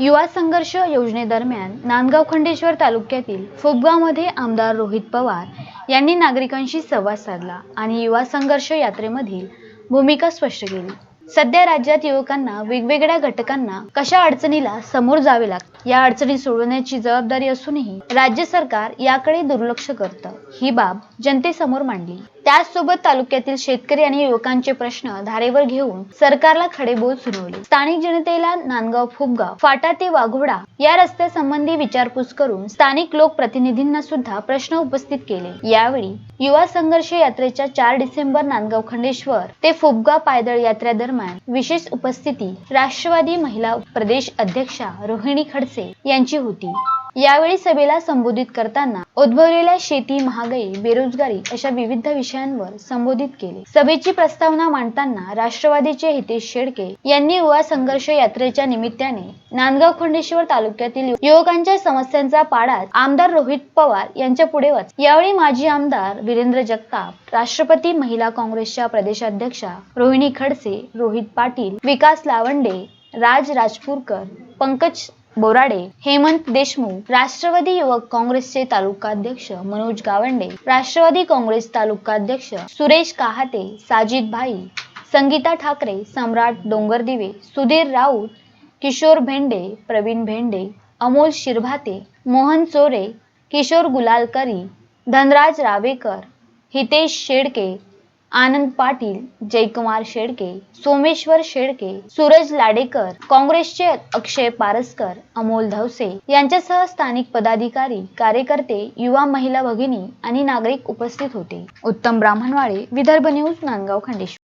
युवा संघर्ष योजनेदरम्यान नांदगाव खंडेश्वर तालुक्यातील फुबगावमध्ये आमदार रोहित पवार यांनी नागरिकांशी संवाद साधला आणि युवा संघर्ष यात्रेमधील भूमिका स्पष्ट केली. सध्या राज्यात युवकांना वेगवेगळ्या घटकांना कशा अडचणीला समोर जावे लागते? या अडचणी सोडवण्याची जबाबदारी असूनही राज्य सरकार याकडे दुर्लक्ष करतं. ही बाब जनतेसमोर मांडली. त्याचसोबत तालुक्यातील शेतकरी आणि युवकांचे प्रश्न धारेवर घेऊन सरकारला खडे बोल सुनावले स्थानिक जनतेला नांदगाव फुबगाव फाटा ते वाघोडा या रस्त्यासंबंधी विचारपूस करून स्थानिक लोकप्रतिनिधींना सुद्धा प्रश्न उपस्थित केले. यावेळी युवा संघर्ष यात्रेच्या चार डिसेंबर नांदगाव खंडेश्वर ते फुबगा पायदळ यात्रेदरम्यान विशेष उपस्थिती राष्ट्रवादी महिला प्रदेश अध्यक्षा रोहिणी खडसे यांची होती. यावेळी सभेला संबोधित करताना उद्भवलेल्या शेती महागाई बेरोजगारी अशा विविध विषयांवर संबोधित केले. सभेची प्रस्तावना मांडताना राष्ट्रवादीचे हितेश शेडके यांनी युवा संघर्ष यात्रेच्या निमित्ताने नांदगाव खंडेश्वर तालुक्यातील युवकांच्या समस्यांचा पाडा आमदार रोहित पवार यांच्या पुढे वाच यावेळी माजी आमदार वीरेंद्र जगताप राष्ट्रपती महिला काँग्रेसच्या प्रदेशाध्यक्षा रोहिणी खडसे रोहित पाटील विकास लावंडे राज राजपूरकर पंकज बोराडे हेमंत देशमुख राष्ट्रवादी युवक काँग्रेसचे तालुकाध्यक्ष मनोज गावंडे राष्ट्रवादी काँग्रेस तालुकाध्यक्ष सुरेश काहाते साजिद भाई संगीता ठाकरे सम्राट डोंगरदिवे सुधीर राऊत किशोर भेंडे प्रवीण भेंडे अमोल शिरभाते मोहन चोरे किशोर गुलालकरी धनराज रावेकर हितेश शेडके आनंद पाटील जयकुमार शेडके सोमेश्वर शेडके सूरज लाडेकर काँग्रेसचे अक्षय पारसकर अमोल धवसे यांच्यासह स्थानिक पदाधिकारी कार्यकर्ते युवा महिला भगिनी आणि नागरिक उपस्थित होते. उत्तम ब्राह्मणवाडे विदर्भ न्यूज नांदगाव खंडेश्वर.